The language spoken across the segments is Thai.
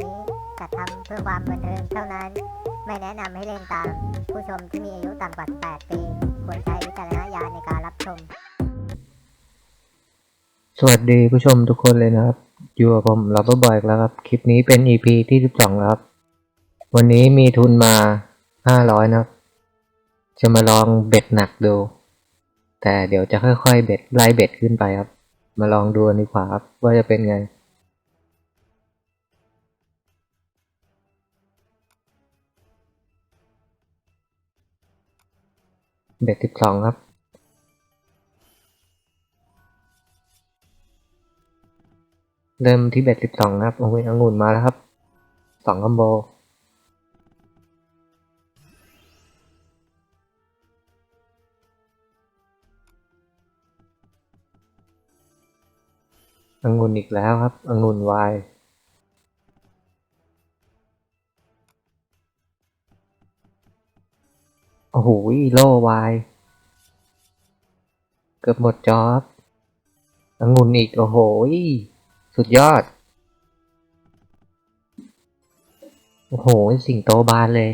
นี้จัดทำเพื่อความบันเทิงเท่านั้น ไม่แนะนำให้เล่นตาม ผู้ชมที่มีอายุต่ำกว่า 18 ปี ควรใช้วิจารณญาณในการรับชม สวัสดีผู้ชมทุกคนเลยนะครับ อยู่กับผมลับเบอร์บอยแล้วครับ คลิปนี้เป็น EP ที่ 12 แล้วครับ วันนี้มีทุนมา 500 นะครับ จะมาลองเบ็ดหนักดู แต่เดี๋ยวจะค่อยๆ เบ็ดไล่เบ็ดขึ้นไปครับ มาลองดูนดีกว่าครับว่าจะเป็นไง เบ็ด12ครับ เริ่มที่เบ็ดสิบสองครับ โอ้ยองุ่นมาแล้วครับ สองคอมโบ องุ่นอีกแล้วครับ องุ่นวาย โอ้โหโล่วาย เกือบหมดจอบองุ่นอีก โอ้โห สุดยอด โอ้โห สิ่งโตบานเลย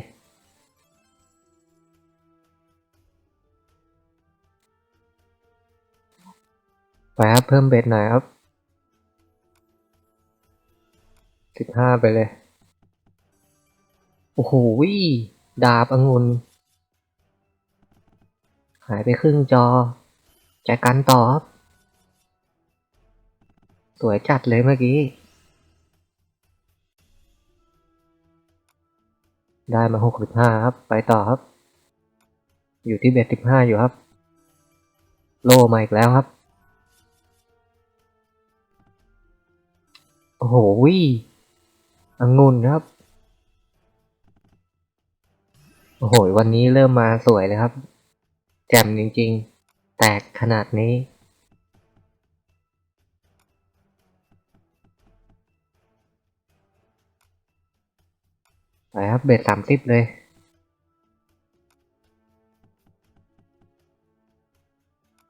ไปครับ เพิ่มเบ็ดหน่อยครับสิบห้าไปเลย โอ้โหดาบองุ่น หายไปครึ่งจอแจกกันต่อครับสวยจัดเลยเมื่อกี้ ได้มาหกสิบห้าครับ ไปต่อครับ อยู่ที่เบ็ดสิบห้าอยู่ครับ โลมาอีกแล้วครับ โอ้โหวิองุ่นครับ โอ้โห วันนี้เริ่มมาสวยเลยครับ แจ่มจริงๆ แตกขนาดนี้ ไปครับเบ็ดสามสิบเลย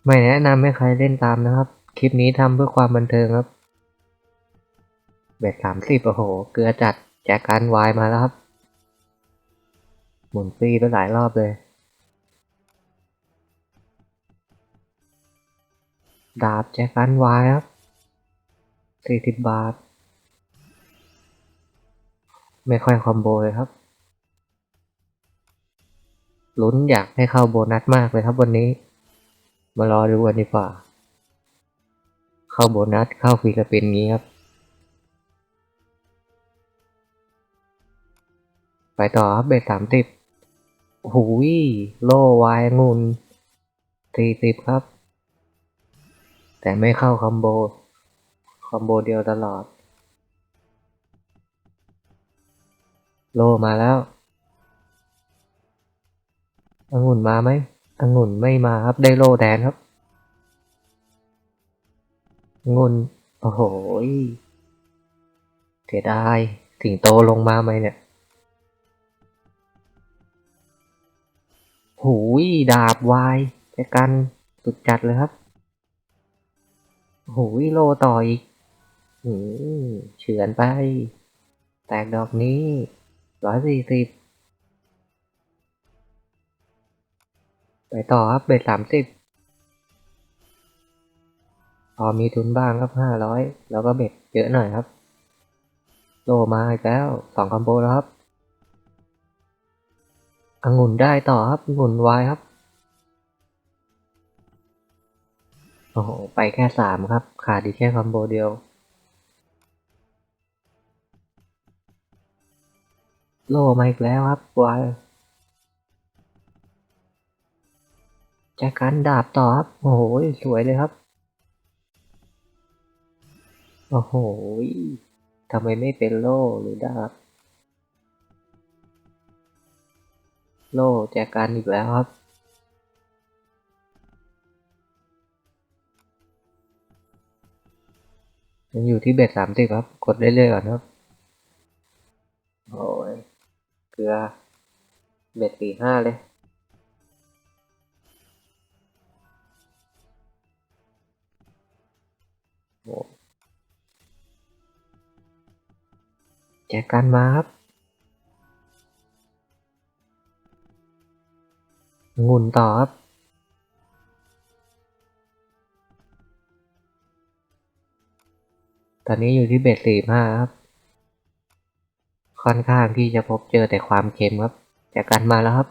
ไม่แนะนำให้ใครเล่นตามนะครับ คลิปนี้ทำเพื่อความบันเทิงครับ เบ็ดสามสิบโอ้โห เกลือจัดแจกการวายมาแล้วครับ หมุนฟรีไปหลายรอบเลย ดาบแจกการวายครับสี่สิบบาท ไม่ค่อยคอมโบเลยครับ ลุ้นอยากให้เข้าโบนัสมากเลยครับวันนี้ มารอดูกันดีกว่า เข้าโบนัสเข้าฟรีสปินงี้ครับ ไปต่อครับเบสสามสิบโอ้โหโลวายงูนสี่สิบครับ แต่ไม่เข้าคอมโบ คอมโบเดียวตลอด โลมาแล้วองุ่นมาไหมองุ่นไม่มาครับ ได้โลแทนครับงุ่นโอ้โหเสียดายสิงโตลงมาไหมเนี่ยหูยดาบวายแกกันสุดจัดเลยครับ โหูยโลต่ออีกหืมเฉือนไป แตกดอกนี้ร้อยสี่สิบไปต่อครับเบ็ดสามสิบพอมีทุนบ้างครับห้าร้อยแล้วก็เบ็ดเยอะหน่อยครับ โลมาอีกแล้วสองคอมโบแล้วครับองุ่นได้ต่อครับองุ่นวายครับ โอ้โห ไปแค่สามครับ ขาดอีกแค่คอมโบเดียว โลมาอีกแล้วครับวายจ็คกันดาบต่อครับ โอ้โห สวยเลยครับ โอ้โห ทำไมไม่เป็นโล่หรือดาบ โล่แจกกันอีกแล้วครับ ยังอยู่ที่เบ็ดสามสิบครับ กดเรื่อยๆก่อนครับ โอ้ย เกลือ เบ็ดสี่ห้าเลย โอ้แจกกันมาครับงุนต่อครับ ตอนนี้อยู่ที่เบ็ดสี่ห้าครับ ค่อนข้างที่จะพบเจอแต่ความเค็มครับแจกกันมาแล้วครับ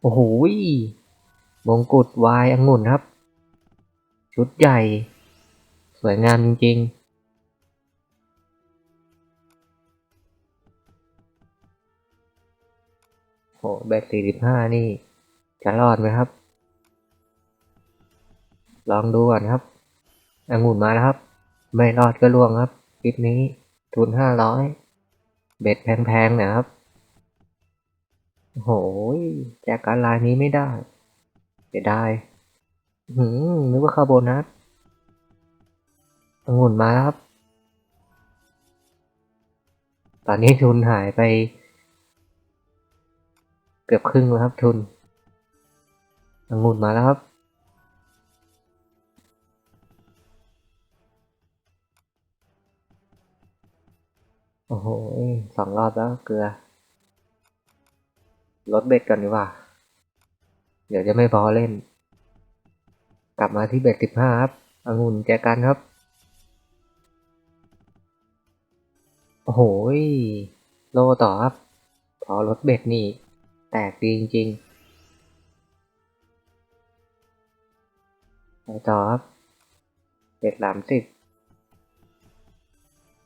โอ้โหมงกุฎวายองุ่นครับ ชุดใหญ่ สวยงามจริงๆโหแบตสี่สิบห้านี่ จะรอดไหมครับ ลองดูก่อนครับองุ่นมาแล้วครับ ไม่รอดก็ล่วงครับคลิปนี้ ทุนห้าร้อยเบ็ดแพงๆนะครับโอ้โหยแจกการลายนี้ไม่ได้เสียดายหืมนึกว่าคาโบนัสองุ่นมาครับ ตอนนี้ทุนหายไป เกือบครึ่งแล้วครับทุน องุ่นมาแล้วครับ โอ้โหสองรอบแล้วเกลือ ลดเบ็ดก่อนดีกว่า เดี๋ยวจะไม่พอเล่น กลับมาที่เบ็ดสิบห้าครับองุ่นแจกันครับ โอ้โห โลต่อครับ พอลดเบ็ดนี่ แตกดีจริงๆ ไปต่อครับเบ็ดสามสิบ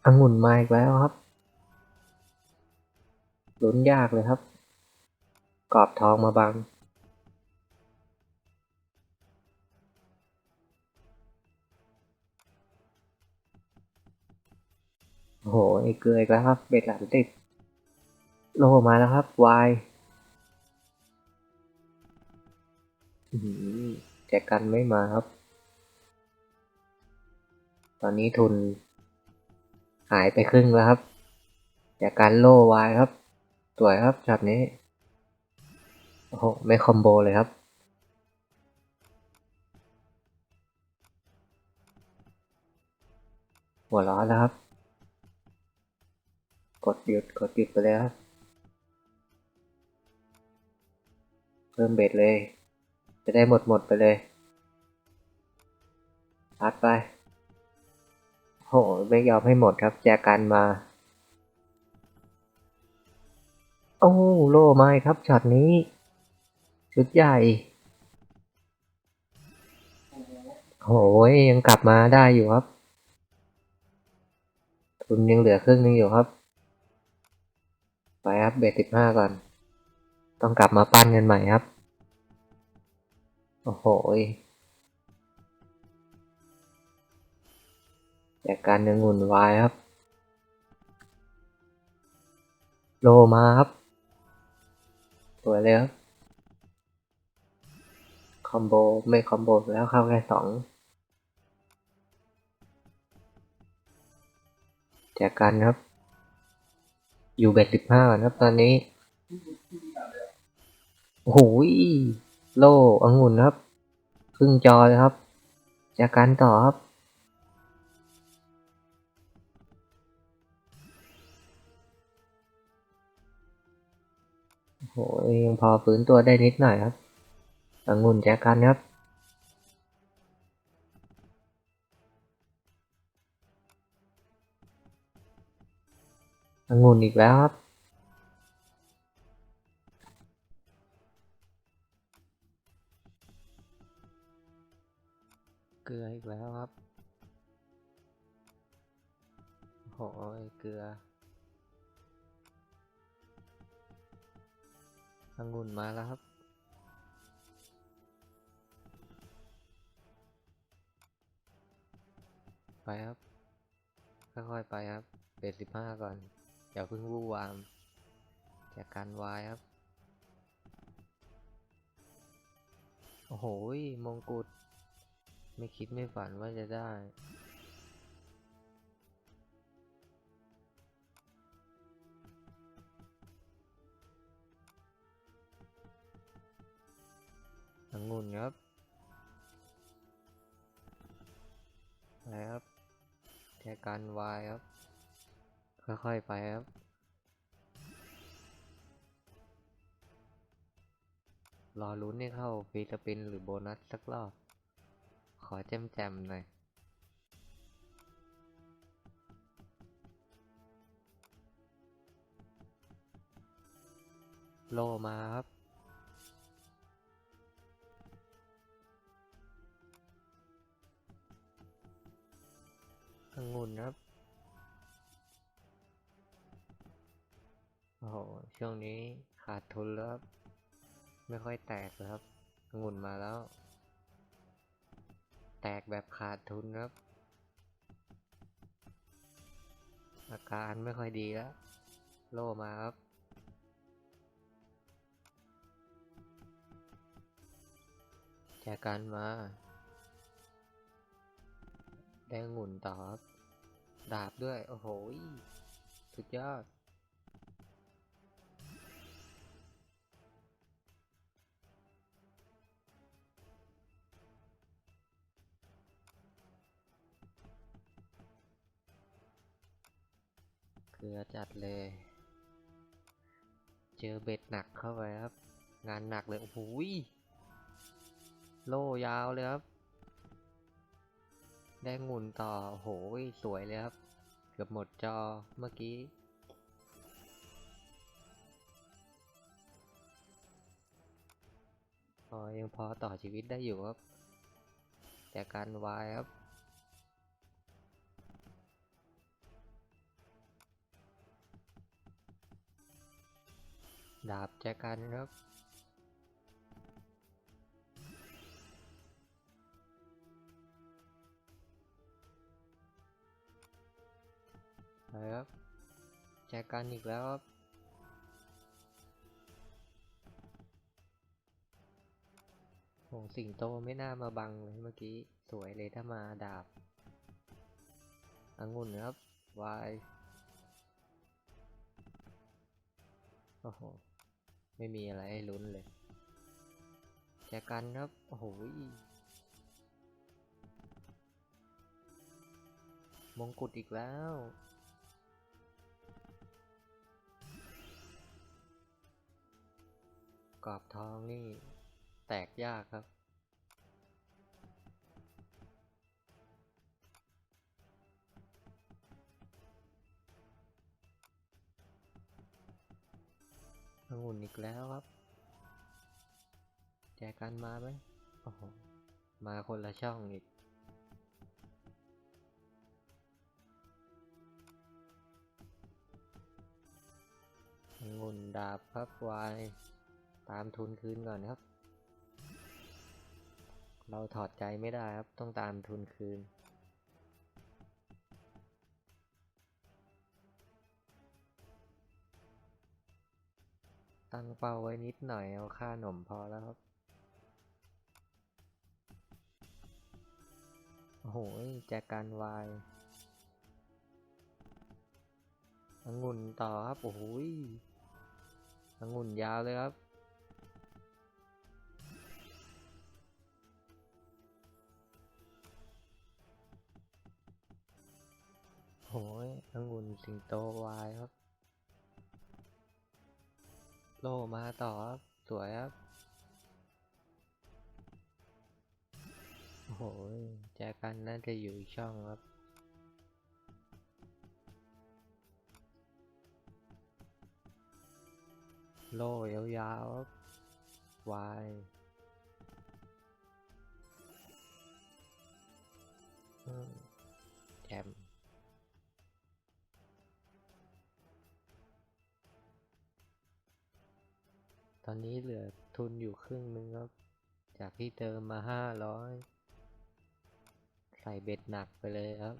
องุ่นมาอีกแล้วครับ ลุ้นยากเลยครับ กรอบทองมาบัง โอ้โหไอ้เกลืออีกแล้วครับ เบ็ดหลังติด โลมาแล้วครับ วายอื้อหือ แจกกันไม่มาครับ ตอนนี้ทุน หายไปครึ่งแล้วครับจากการโล่วายครับสวยครับช็อตนี้โอ้โหไม่คอมโบเลยครับหัวร้อนแล้วครับ กดหยุดกดหยุดไปเลยครับ เพิ่มเบ็ดเลย จะได้หมดหมดไปเลยพัดไป โห ไม่ยอมให้หมดครับ แจกกันมา โอ้โล่ไม้ครับช็อตนี้ ชุดใหญ่ โหยยังกลับมาได้อยู่ครับ ทุนยังเหลือครึ่งนึงอยู่ครับ ไปครับเบสสิบห้าก่อน ต้องกลับมาปั้นกันใหม่ครับ โอ้โหจากการยังงุ่นวายครับ โลมาครับสวยเลยครับ คอมโบ ไม่คอมโบแล้วเข้าแค่สองแจกกันครับ อยู่เบ็ดสิบห้าครับตอนนี้ โอ้โหย โล่องุ่นครับ ครึ่งจอเลยครับแจกกันต่อครับโอ้โหยังพอฟื้นตัวได้นิดหน่อยครับองุ่นแจกันครับองุ่นอีกแล้วครับ เกลืออีกแล้วครับโอยเกลือองุ่นมาแล้วครับ ไปครับ ค่อยๆไปครับเบสสิบห้าก่อน อย่าเพิ่งวู่วามจากการวายครับ โอ้โหมงกุฎ ไม่คิดไม่ฝันว่าจะได้ องุ่นครับ อะไปครับแจกันวายครับ ค่อยๆไปครับรอลุ้นให้เข้าฟรีสปินหรือโบนัสสักรอบ ขอแจมๆหน่อย โลมาครับ องุ่นครับ โอ้โห ช่วงนี้ขาดทุนแล้วครับ ไม่ค่อยแตกเลยครับองุ่นมาแล้ว แตกแบบขาดทุนครับ อาการไม่ค่อยดีแล้ว โลมาครับ แจกันมา ได้องุ่นต่อครับ ดาบด้วย โอ้โห สุดยอด จัดเลย เจอเบ็ดหนักเข้าไปครับ งานหนักเลยโอ้โหยโล่ยาวเลยครับ ได้งุนต่อโอ้โหยสวยเลยครับ เกือบหมดจอเมื่อกี้พอยังพอต่อชีวิตได้อยู่ครับ แต่การวายครับ ดาบแจกันครับไปครับ แจกันอีกแล้วครับโหสิงโตไม่น่ามาบังเลยเมื่อกี้ สวยเลยถ้ามาดาบองุ่นครับวายโอ้โห ไม่มีอะไรให้ลุ้นเลยแจกันครับ โอ้โหมงกุฎอีกแล้ว กรอบทองนี่ แตกยากครับ องุ่นอีกแล้วครับ แจกันมาไหมโอ้โห มาคนละช่องอีก องุ่นดาบครับวาย ตามทุนคืนก่อนครับ เราถอดใจไม่ได้ครับ ต้องตามทุนคืน ตั้งเป้าไว้นิดหน่อยเอาค่าหนมพอแล้วครับ โอ้โหแจกันวายองุ่นต่อครับ โอ้โหองุ่นยาวเลยครับ โอ้ยองุ่นสิงโตวายครับ โลมาต่อครับสวยครับ โอ้โหแจกันน่าจะอยู่ช่องครับ โล่ยาวๆครับวายแจม ตอนนี้เหลือทุนอยู่ครึ่งนึงครับจากที่เติมมาห้าร้อยใส่เบ็ดหนักไปเลยครับ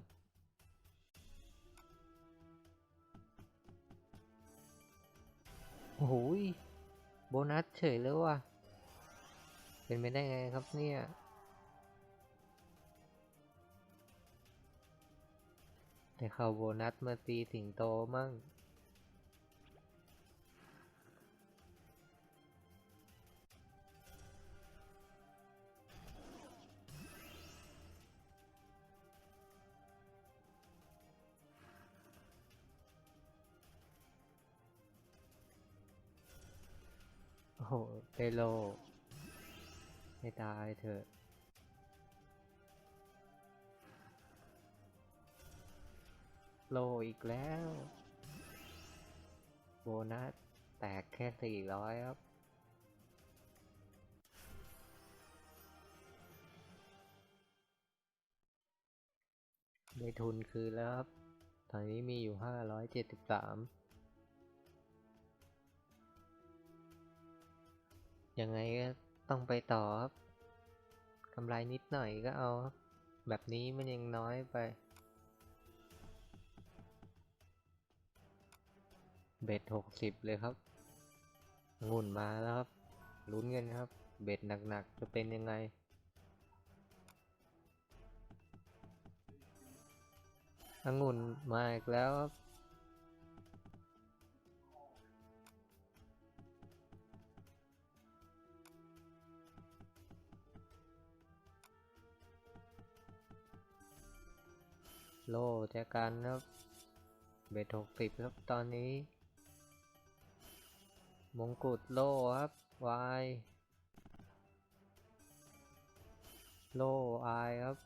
โอ้โหยโบนัสเฉยเลยว่ะ เป็นไปได้ไงครับเนี่ยแต่เข้าโบนัสมาตีสิงโตมั่ง โหได้โลให้ตายเถอะโลอีกแล้ว โบนัสแตกแค่สี่ร้อยครับ ได้ทุนคืนแล้วครับ ตอนนี้มีอยู่ห้าร้อยเจ็ดสิบสาม ยังไงก็ต้องไปต่อครับกำไรนิดหน่อยก็เอาครับแบบนี้มันยังน้อยไป เบ็ดหกสิบเลยครับงุ่นมาแล้วครับ ลุ้นกันครับ เบ็ดหนักๆจะเป็นยังไง องุ่นมาอีกแล้วครับ โลแจกันครับเบ็ดหกสิบครับตอนนี้ มงกุฎโลครับวายโลอายครับ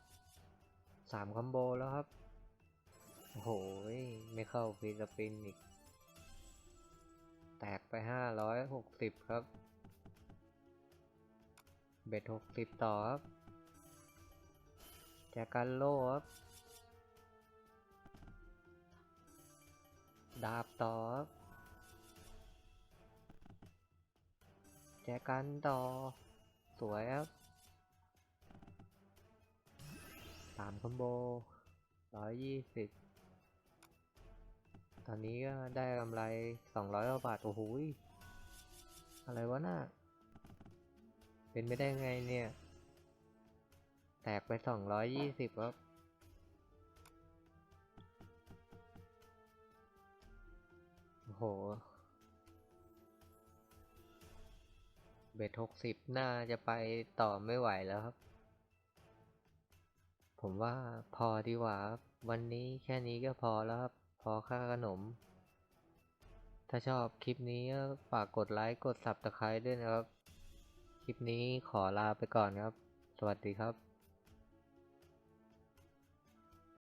สามคัมโบแล้วครับโอ้โหยไม่เข้าฟีสปินอีก แตกไปห้าร้อยหกสิบครับ เบ็ดหกสิบต่อครับแจกันโลครับ ดาบต่อบแจกันต่อ สวยครับสามคอมโบร้อยยี่สิบตอนนี้ก็ได้กำไรสองร้อยบาท โอ้โหอะไรวะน่ะ เป็นไม่ได้ไงเนี่ย แตกไปสองร้อยยี่สิบครับ โห เบ็ดหกสิบน่าจะไปต่อไม่ไหวแล้วครับ ผมว่าพอดีกว่าครับวันนี้แค่นี้ก็พอแล้วครับ พอค่าขนม ถ้าชอบคลิปนี้ก็ฝากกดไลค์กด Subscribe ด้วยนะครับ คลิปนี้ขอลาไปก่อนครับ สวัสดีครับ